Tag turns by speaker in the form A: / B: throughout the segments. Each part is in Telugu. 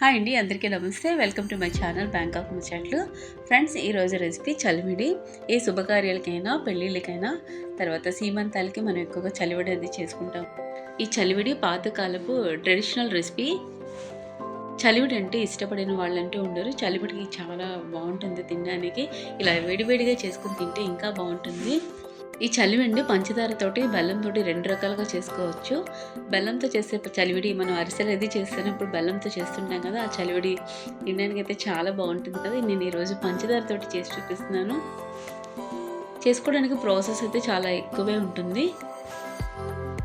A: హాయ్ అండి అందరికీ నమస్తే. Welcome to my channel bank of ముచ్చట్లు ఫ్రెండ్స్ ఈరోజు రెసిపీ చలివిడి. ఏ శుభకార్యాలకైనా పెళ్ళిళ్ళకైనా తర్వాత సీమంతాలకి మనం ఎక్కువగా చలివిడి అది చేసుకుంటాం. ఈ చలివిడి పాతకాలపు ట్రెడిషనల్ రెసిపీ చలివిడి అంటే ఇష్టపడిన వాళ్ళంటూ ఉండరు. చలివిడికి చాలా బాగుంటుంది తినడానికి. ఇలా వేడివేడిగా చేసుకుని తింటే ఇంకా బాగుంటుంది. ఈ చలివిండి పంచదారతోటి బెల్లంతోటి రెండు రకాలుగా చేసుకోవచ్చు. బెల్లంతో చేసే చలివిడి మనం అరిసెలు అది చేస్తున్నప్పుడు బెల్లంతో చేస్తుంటాం కదా ఆ చలివిడి తినడానికి అయితే చాలా బాగుంటుంది కదా. నేను ఈరోజు పంచదారతోటి చేసి చూపిస్తున్నాను. చేసుకోవడానికి ప్రాసెస్ అయితే చాలా ఎక్కువే ఉంటుంది.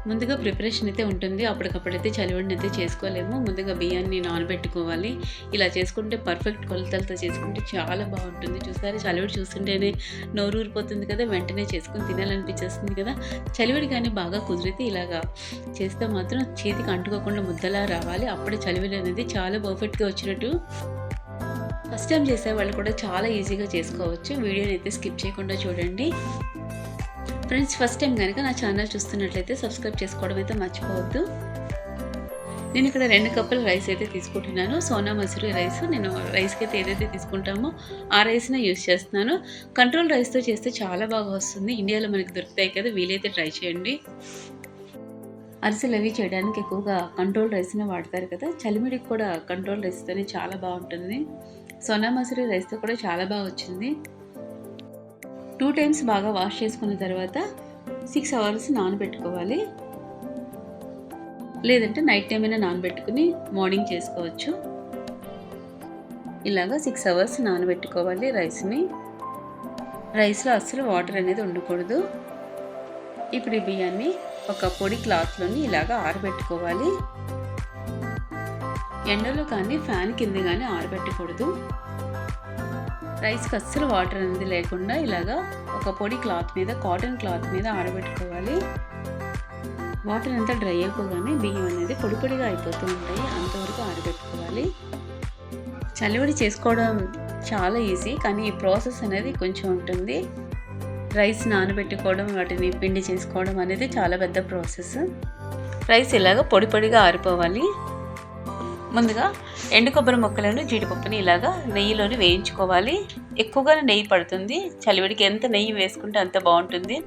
A: ముందుగా ప్రిపరేషన్ అయితే ఉంటుంది. అప్పటికప్పుడైతే చలివిడిని అయితే చేసుకోలేము. ముందుగా బియ్యాన్ని నానబెట్టుకోవాలి. ఇలా చేసుకుంటే పర్ఫెక్ట్ కొలతలతో చేసుకుంటే చాలా బాగుంటుంది. చూసారు? చలివిడి చూస్తుంటేనే నోరు ఊరిపోతుంది కదా. వెంటనే చేసుకుని తినాలనిపించేస్తుంది కదా. చలివిడి కానీ బాగా కుదిరితే ఇలాగా చేస్తే మాత్రం చేతికి అంటుకోకుండా ముద్దలా రావాలి. అప్పుడే చలివిడి అనేది చాలా పర్ఫెక్ట్గా వచ్చినట్టు ఫస్ట్ టైం చేసే వాళ్ళు కూడా చాలా ఈజీగా చేసుకోవచ్చు. వీడియోని అయితే స్కిప్ చేయకుండా చూడండి. ఫ్రెండ్స్ ఫస్ట్ టైం కనుక నా ఛానల్ చూస్తున్నట్లయితే సబ్స్క్రైబ్ చేసుకోవడం అయితే మర్చిపోవద్దు. నేను ఇక్కడ రెండు కప్పుల రైస్ అయితే తీసుకుంటున్నాను. సోనా మసూరి రైస్ నేను రైస్కి అయితే ఏదైతే తీసుకుంటామో ఆ రైస్ని యూస్ చేస్తున్నాను. కంట్రోల్ రైస్తో చేస్తే చాలా బాగా వస్తుంది. ఇండియాలో మనకి దొరుకుతాయి కదా వీలైతే ట్రై చేయండి. అరిసెలు అవి చేయడానికి ఎక్కువగా కంట్రోల్ రైస్నే వాడతారు కదా చలిమిడికి కూడా కంట్రోల్ రైస్తోనే చాలా బాగుంటుంది. సోనా మసూరి రైస్తో కూడా చాలా బాగా వచ్చింది. టూ టైమ్స్ బాగా వాష్ చేసుకున్న తర్వాత సిక్స్ అవర్స్ నానబెట్టుకోవాలి. లేదంటే నైట్ టైం అయినా నానబెట్టుకుని మార్నింగ్ చేసుకోవచ్చు. ఇలాగా సిక్స్ అవర్స్ నానబెట్టుకోవాలి రైస్ని. రైస్లో అస్సలు వాటర్ అనేది ఉండకూడదు. ఇప్పుడు ఈ బియ్యాన్ని ఒక పొడి క్లాత్లోని ఇలాగా ఆరబెట్టుకోవాలి. ఎండలో కానీ ఫ్యాన్ కింద కానీ ఆరబెట్టకూడదు. రైస్కి అస్సలు వాటర్ అనేది లేకుండా ఇలాగా ఒక పొడి క్లాత్ మీద కాటన్ క్లాత్ మీద ఆరబెట్టుకోవాలి. వాటర్ అంతా డ్రై అయిపోగానే బియ్యం అనేది పొడి పొడిగా అయిపోతూ ఉంటాయి. అంతవరకు ఆరబెట్టుకోవాలి. చలివిడి చేసుకోవడం చాలా ఈజీ కానీ ఈ ప్రాసెస్ అనేది కొంచెం ఉంటుంది. రైస్ నానబెట్టుకోవడం వాటిని పిండి చేసుకోవడం అనేది చాలా పెద్ద ప్రాసెస్. రైస్ ఇలాగ పొడి పొడిగా ఆరిపోవాలి. ముందుగా ఎండు కొబ్బరి ముక్కలను జీడిపప్పుని ఇలాగా నెయ్యిలోని వేయించుకోవాలి. ఎక్కువగా నెయ్యి పడుతుంది. చలివిడికి ఎంత నెయ్యి వేసుకుంటే అంత బాగుంటుంది.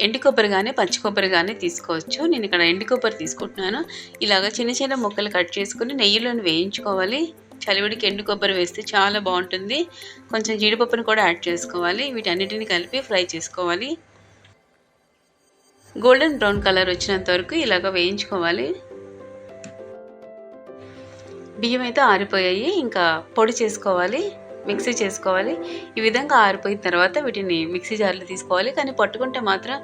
A: ఎండు కొబ్బరి కానీ పచ్చి కొబ్బరి కానీ తీసుకోవచ్చు. నేను ఇక్కడ ఎండు కొబ్బరి తీసుకుంటున్నాను. ఇలాగ చిన్న చిన్న ముక్కలు కట్ చేసుకుని నెయ్యిలోని వేయించుకోవాలి. చలివిడికి ఎండు కొబ్బరి వేస్తే చాలా బాగుంటుంది. కొంచెం జీడిపప్పుని కూడా యాడ్ చేసుకోవాలి. వీటన్నిటిని కలిపి ఫ్రై చేసుకోవాలి. గోల్డెన్ బ్రౌన్ కలర్ వచ్చినంత వరకు ఇలాగ వేయించుకోవాలి. బియ్యం అయితే ఆరిపోయాయి. ఇంకా పొడి చేసుకోవాలి మిక్సీ చేసుకోవాలి. ఈ విధంగా ఆరిపోయిన తర్వాత వీటిని మిక్సీ జార్లో తీసుకోవాలి. కానీ పట్టుకుంటే మాత్రం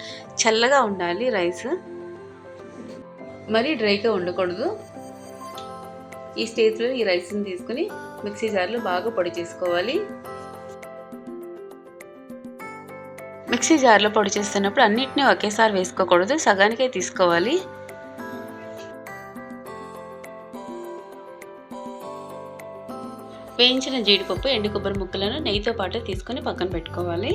A: చల్లగా ఉండాలి రైస్. మరీ డ్రైగా ఉండకూడదు. ఈ స్టేజ్లో ఈ రైస్ని తీసుకుని మిక్సీ జార్లో బాగా పొడి చేసుకోవాలి. మిక్సీ జార్లో పొడి చేస్తున్నప్పుడు అన్నిటినీ ఒకేసారి వేసుకోకూడదు. సగానికే తీసుకోవాలి. వేయించిన జీడిపప్పు ఎండు కొబ్బరి ముక్కలను నెయ్యితో పాటు తీసుకొని పక్కన పెట్టుకోవాలి.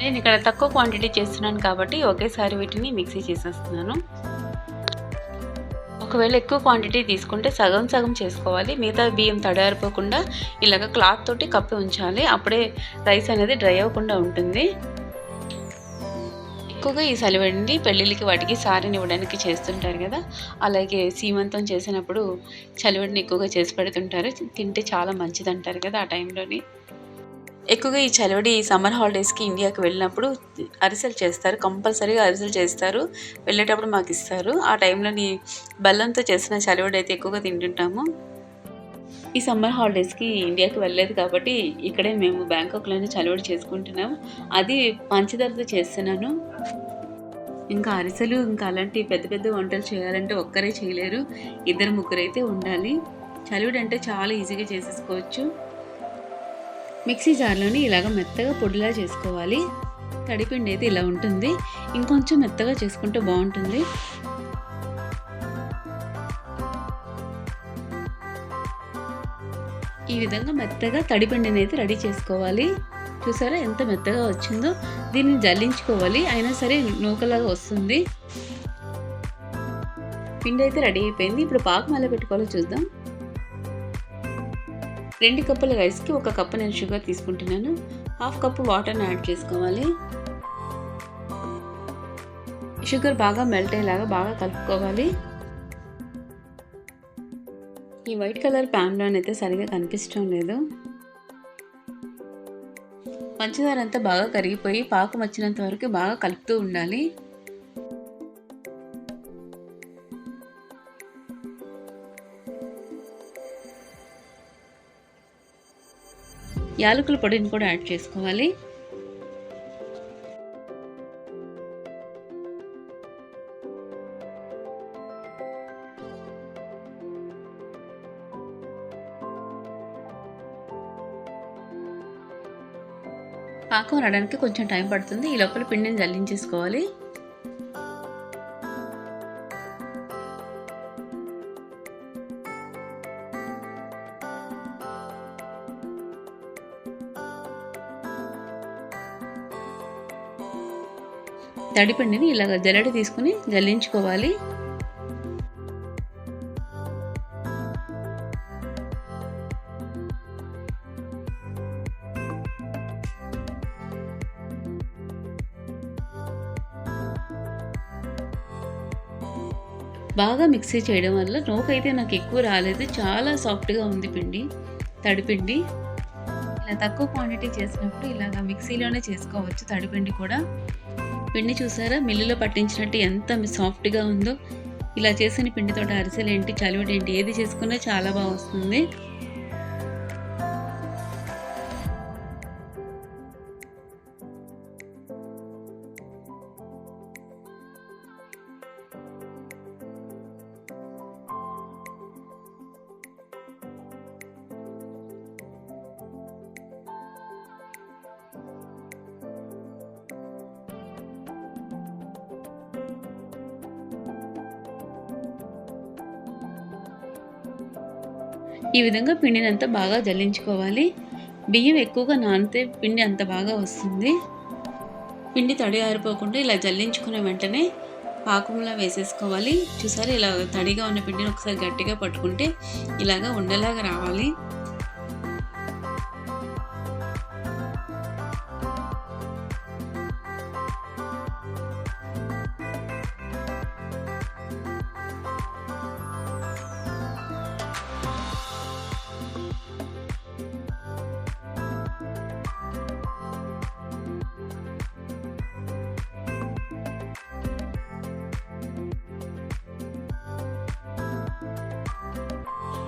A: నేను ఇక్కడ తక్కువ క్వాంటిటీ చేస్తున్నాను కాబట్టి ఒకేసారి వీటిని మిక్సీ చేసేస్తున్నాను. ఒకవేళ ఎక్కువ క్వాంటిటీ తీసుకుంటే సగం సగం చేసుకోవాలి. మిగతా బియ్యం తడారిపోకుండా ఇలాగ క్లాత్ తోటి కప్పి ఉంచాలి. అప్పుడే రైస్ అనేది డ్రై అవ్వకుండా ఉంటుంది. ఎక్కువగా ఈ సలివండి పెళ్ళిళ్ళకి వాటికి సారీని ఇవ్వడానికి చేస్తుంటారు కదా. అలాగే సీమంతం చేసినప్పుడు చలివడిని ఎక్కువగా చేసి పెడుతుంటారు. తింటే చాలా మంచిది అంటారు కదా ఆ టైంలోని ఎక్కువగా ఈ చలివడి సమ్మర్ హాలిడేస్కి ఇండియాకి వెళ్ళినప్పుడు అరిసెలు చేస్తారు కంపల్సరీగా అరిసెలు చేస్తారు వెళ్ళేటప్పుడు మాకు ఇస్తారు. ఆ టైంలోని బెల్లంతో చేసిన చలివడి అయితే ఎక్కువగా తింటుంటాము. ఈ సమ్మర్ హాలిడేస్కి ఇండియాకి వెళ్ళలేదు కాబట్టి ఇక్కడే మేము బ్యాంకాక్లోనే చలివడి చేసుకుంటున్నాం. అది పంచదారతో చేస్తున్నాను. ఇంకా అరిసెలు ఇంకా అలాంటి పెద్ద పెద్ద వంటలు చేయాలంటే ఒక్కరే చేయలేరు. ఇద్దరు ముగ్గురైతే ఉండాలి. చలివిడి అంటే చాలా ఈజీగా చేసేసుకోవచ్చు. మిక్సీ జార్లోని ఇలాగ మెత్తగా పొడిలా చేసుకోవాలి. తడిపిండి అయితే ఇలా ఉంటుంది. ఇంకొంచెం మెత్తగా చేసుకుంటే బాగుంటుంది. ఈ విధంగా మెత్తగా తడిపిండిని అయితే రెడీ చేసుకోవాలి. చూసారా ఎంత మెత్తగా వచ్చిందో? దీన్ని జల్లించుకోవాలి. అయినా సరే నూకలాగా వస్తుంది. పిండి అయితే రెడీ అయిపోయింది. ఇప్పుడు పాకం ఎలా పెట్టుకోవాలో చూద్దాం. రెండు కప్పుల రైస్కి ఒక కప్పు నేను షుగర్ తీసుకుంటున్నాను. హాఫ్ కప్పు వాటర్ని యాడ్ చేసుకోవాలి. షుగర్ బాగా మెల్ట్ అయ్యేలాగా బాగా కలుపుకోవాలి. ఈ వైట్ కలర్ ప్యాన్లో అయితే సరిగా కనిపించడం లేదు. పంచదార అంతా బాగా కరిగిపోయి పాకం వచ్చినంత వరకు బాగా కలుపుతూ ఉండాలి. యాలకుల పొడిని కూడా యాడ్ చేసుకోవాలి. పాకం రావడానికి కొంచెం టైం పడుతుంది. ఈ లోపల పిండిని జల్లించేసుకోవాలి. తడిపిండిని ఇలాగ జల్లెడ తీసుకుని జల్లించుకోవాలి. బాగా మిక్సీ చేయడం వల్ల నోకు అయితే నాకు ఎక్కువ రాలేదు. చాలా సాఫ్ట్గా ఉంది పిండి తడిపిండి ఇలా తక్కువ క్వాంటిటీ చేసినప్పుడు ఇలాగ మిక్సీలోనే చేసుకోవచ్చు తడిపిండి కూడా. పిండి చూసారా? మిల్లులో పట్టించినట్టు ఎంత సాఫ్ట్గా ఉందో. ఇలా చేసిన పిండితో అరిసెలు ఏంటి చలివిడి ఏంటి ఏది చేసుకున్నా చాలా బాగా వస్తుంది ఈ విధంగా పిండిని అంతా బాగా జల్లించుకోవాలి. బియ్యం ఎక్కువగా నానితే పిండి అంత బాగా వస్తుంది. పిండి తడి ఆరిపోకుండా ఇలా జల్లించుకున్న వెంటనే పాకంలా వేసేసుకోవాలి. చూసారు ఇలా తడిగా ఉన్న పిండిని ఒకసారి గట్టిగా పట్టుకుంటే ఇలాగా ఉండలాగా రావాలి.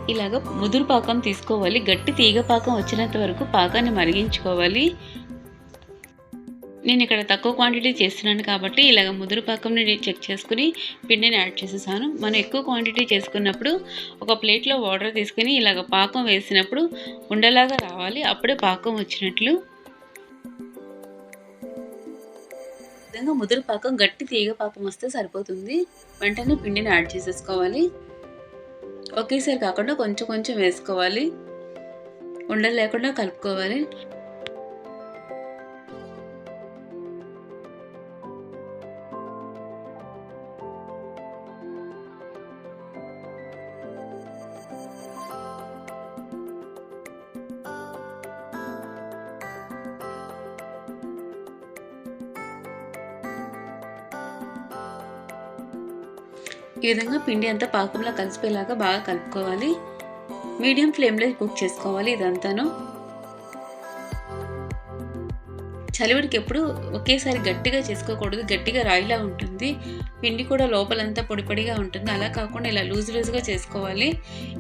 A: ఇలాగ ముదురు పాకం తీసుకోవాలి. గట్టి తీగ పాకం వచ్చినంత వరకు పాకాన్ని మరిగించుకోవాలి. నేను ఇక్కడ తక్కువ క్వాంటిటీ చేస్తున్నాను కాబట్టి ఇలాగ ముదురు పాకంని చెక్ చేసుకుని పిండిని యాడ్ చేసేసాను. మనం ఎక్కువ క్వాంటిటీ చేసుకున్నప్పుడు ఒక ప్లేట్లో వాటర్ తీసుకుని ఇలాగ పాకం వేసినప్పుడు ఉండలాగా రావాలి. అప్పుడే పాకం వచ్చినట్లు. విధంగా ముదురు పాకం గట్టి తీగ పాకం వస్తే సరిపోతుంది. వెంటనే పిండిని యాడ్ చేసేసుకోవాలి. ఒకేసారి కాకుండా కొంచెం కొంచెం వేసుకోవాలి. ఉండలు లేకుండా కలుపుకోవాలి. ఈ విధంగా పిండి అంతా పాకంలో కలిసిపోయేలాగా బాగా కలుపుకోవాలి. మీడియం ఫ్లేమ్లో కుక్ చేసుకోవాలి ఇదంతాను. చలివిడికి ఎప్పుడు ఒకేసారి గట్టిగా చేసుకోకూడదు. గట్టిగా రాయిలా ఉంటుంది. పిండి కూడా లోపలంతా పొడిపొడిగా ఉంటుంది. అలా కాకుండా ఇలా లూజ్ లూజ్గా చేసుకోవాలి.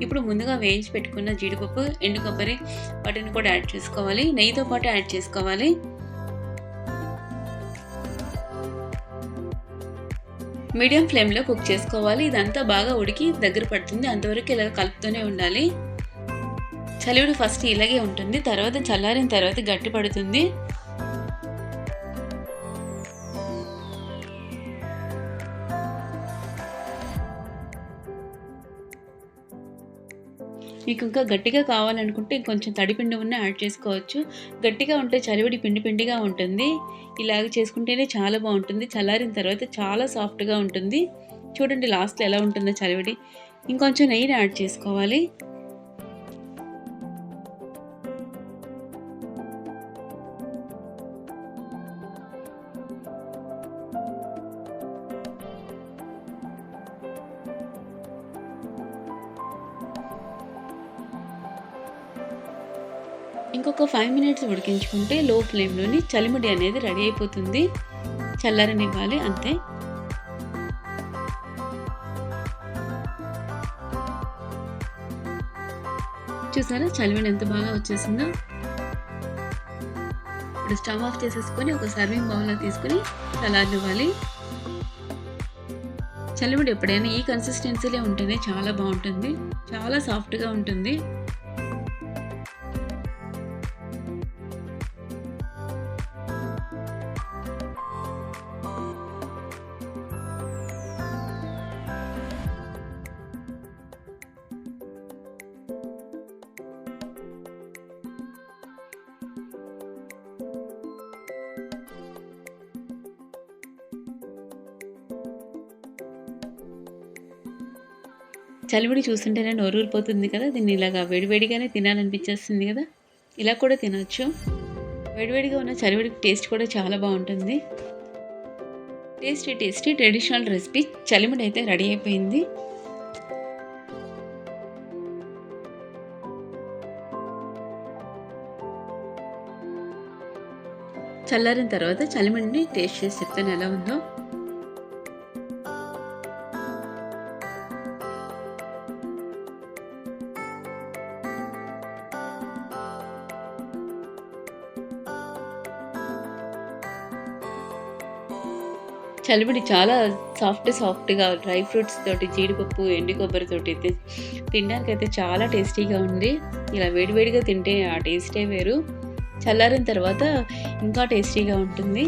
A: ఇప్పుడు ముందుగా వేయించి పెట్టుకున్న జీడిపప్పు ఎండు కొబ్బరి వాటిని కూడా యాడ్ చేసుకోవాలి. నెయ్యితో పాటు యాడ్ చేసుకోవాలి. మీడియం ఫ్లేమ్లో కుక్ చేసుకోవాలి. ఇదంతా బాగా ఉడికి దగ్గర పడుతుంది. అంతవరకు ఇలా కలుపుతూనే ఉండాలి. చలివిడి ఫస్ట్ ఇలాగే ఉంటుంది. తర్వాత చల్లారిన తర్వాత గట్టి పడుతుంది. మీకు ఇంకా గట్టిగా కావాలనుకుంటే ఇంకొంచెం తడిపిండి ఉన్న యాడ్ చేసుకోవచ్చు. గట్టిగా ఉంటే చలివిడి పిండి పిండిగా ఉంటుంది. ఇలాగ చేసుకుంటేనే చాలా బాగుంటుంది. చల్లారిన తర్వాత చాలా సాఫ్ట్గా ఉంటుంది. చూడండి లాస్ట్లో ఎలా ఉంటుందో చలివిడి. ఇంకొంచెం నెయ్యిని యాడ్ చేసుకోవాలి. ఒక ఫైవ్ మినిట్స్ ఉడికించుకుంటే లో ఫ్లేమ్లోని చలిముడి అనేది రెడీ అయిపోతుంది. చల్లారనివ్వాలి అంతే. చూసారా? చలిమిడి ఎంత బాగా వచ్చేసిందో? ఇప్పుడు స్టవ్ ఆఫ్ చేసేసుకొని ఒక సర్వింగ్ బౌల్లో తీసుకొని చల్లారనివ్వాలి. చలిమిడి ఎప్పుడైనా ఈ కన్సిస్టెన్సీలో ఉంటేనే చాలా బాగుంటుంది. చాలా సాఫ్ట్గా ఉంటుంది. చలివిడి చూస్తుంటేనే నోరూరిపోతుంది కదా. దీన్ని ఇలాగా వేడివేడిగానే తినాలనిపించేస్తుంది కదా. ఇలా కూడా తినొచ్చు. వేడివేడిగా ఉన్న చలివిడికి టేస్ట్ కూడా చాలా బాగుంటుంది. టేస్టీ టేస్టీ ట్రెడిషనల్ రెసిపీ చలిమిడి అయితే రెడీ అయిపోయింది. చల్లారిన తర్వాత చలిమిడిని టేస్ట్ చేసి చెప్తాను ఎలా ఉందో. చలివిడి చాలా సాఫ్ట్ సాఫ్ట్గా డ్రై ఫ్రూట్స్ తోటి జీడిపప్పు ఎండి కొబ్బరితోటి అయితే తినడానికి అయితే చాలా టేస్టీగా ఉంది. ఇలా వేడివేడిగా తింటే ఆ టేస్టే వేరు. చల్లారిన తర్వాత ఇంకా టేస్టీగా ఉంటుంది.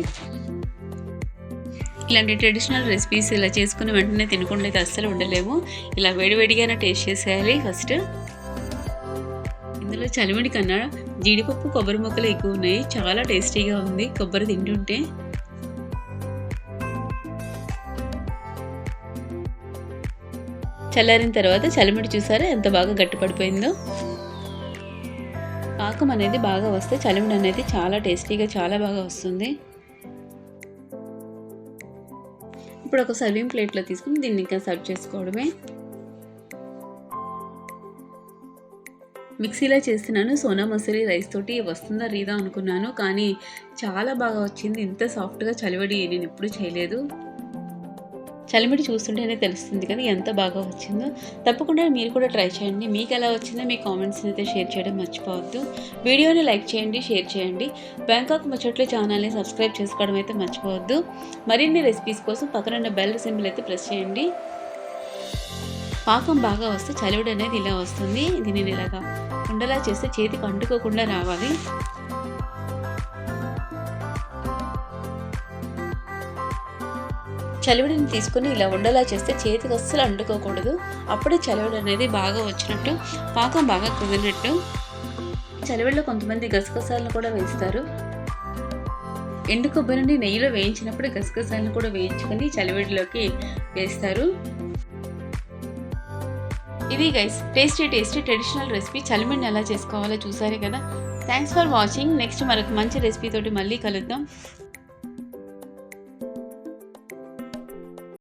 A: ఇలాంటి ట్రెడిషనల్ రెసిపీస్ ఇలా చేసుకుని వెంటనే తినకుండా అయితే అస్సలు ఉండలేము. ఇలా వేడివేడిగానే టేస్ట్ చేసేయాలి ఫస్ట్ ఇందులో చలిమిడి కన్నా జీడిపప్పు కొబ్బరి మొక్కలు ఎక్కువ ఉన్నాయి. చాలా టేస్టీగా ఉంది. కొబ్బరి తింటుంటే చల్లారిన తర్వాత చలిమిడి చూసారా? ఎంత బాగా గట్టిపడిపోయిందో. పాకం అనేది బాగా వస్తే చలిమిడి అనేది చాలా టేస్టీగా చాలా బాగా వస్తుంది. ఇప్పుడు ఒక సర్వింగ్ ప్లేట్లో తీసుకుని దీన్ని ఇంకా సర్వ్ చేసుకోవడమే. మిక్సీలో చేస్తున్నాను. సోనా మసూరి రైస్ తోటి వస్తుందా రీదా అనుకున్నాను. కానీ చాలా బాగా వచ్చింది. ఇంత సాఫ్ట్గా చలివడి నేను ఎప్పుడు చేయలేదు. చలిమిడి చూస్తుంటేనే తెలుస్తుంది కదా ఎంత బాగా వచ్చిందో. తప్పకుండా మీరు కూడా ట్రై చేయండి. మీకు ఎలా వచ్చిందో మీ కామెంట్స్ని అయితే షేర్ చేయడం మర్చిపోవద్దు. వీడియోని లైక్ చేయండి షేర్ చేయండి. బ్యాంకాక్ ముచ్చట్లు ఛానల్ని సబ్స్క్రైబ్ చేసుకోవడం అయితే మర్చిపోవద్దు. మరిన్ని రెసిపీస్ కోసం పక్కన బెల్ సింబల్ అయితే ప్రెస్ చేయండి. పాకం బాగా వస్తే చలివిడి అనేది ఇలా వస్తుంది. దీనిని ఇలాగా ఉండలా చేస్తే చేతికి అంటుకోకుండా రావాలి. చలివిడిని తీసుకుని ఇలా ఉండలా చేస్తే చేతికి అస్సలు అండుకోకూడదు అప్పుడే చలివిడి అనేది బాగా వచ్చినట్టు పాకం బాగా కుదిరినట్టు. చలివిడిలో కొంతమంది గసగసాలను కూడా వేస్తారు. ఎండు కొబ్బరిని నెయ్యిలో వేయించినప్పుడు గసగసాలను కూడా వేయించుకొని చలివిడిలోకి వేస్తారు. ఇది guys tasty tasty traditional recipe చలిమిడిని ఎలా చేసుకోవాలో చూసారే కదా? థ్యాంక్స్ ఫర్ వాచింగ్ నెక్స్ట్ మరొక మంచి రెసిపీతోటి మళ్ళీ కలుద్దాం.